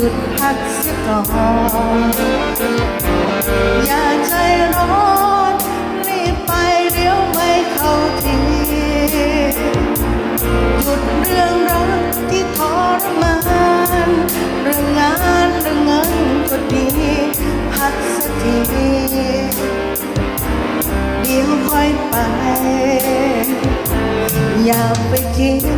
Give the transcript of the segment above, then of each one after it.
หยุดพักสักก่อนอย่าใจร้อนรีบไปเดี๋ยวไม่เข้าทีหยุดเรื่องรักที่ทรมานเรื่องงานเรื่องเงินก็ดีพักสักทีเดี๋ยวค่อยไป อย่าไปคิด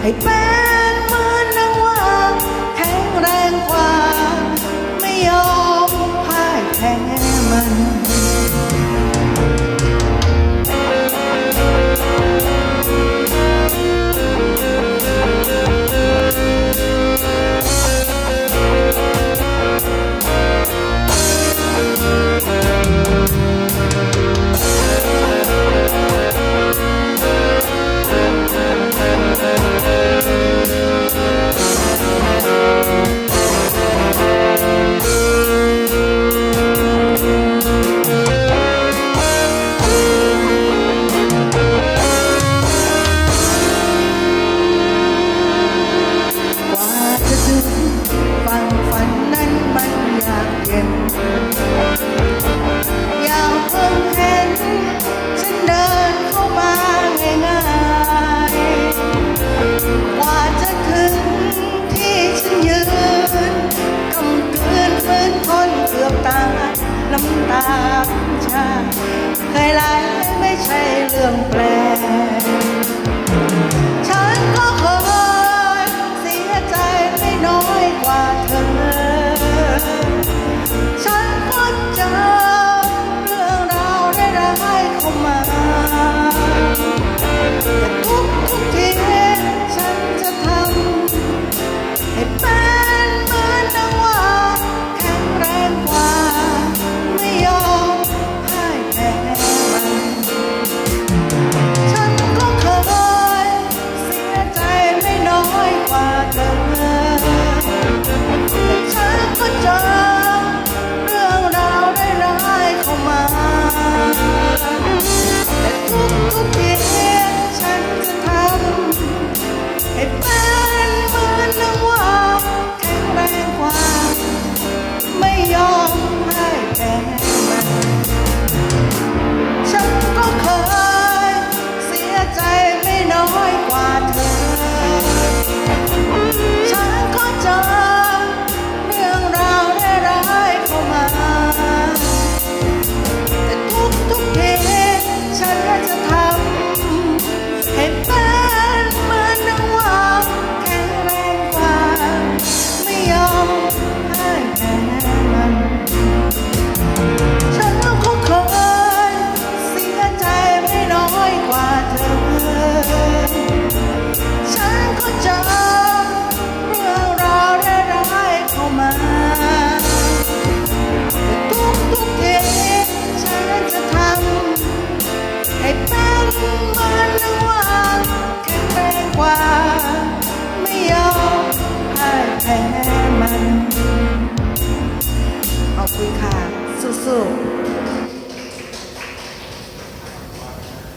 ให้เป็นมือนนางว่าแข็งแรงกว่า ไม่ยอมพ่ายแพ้มันามชาเคยไหลไม่ใช่เรื่องแปล そう。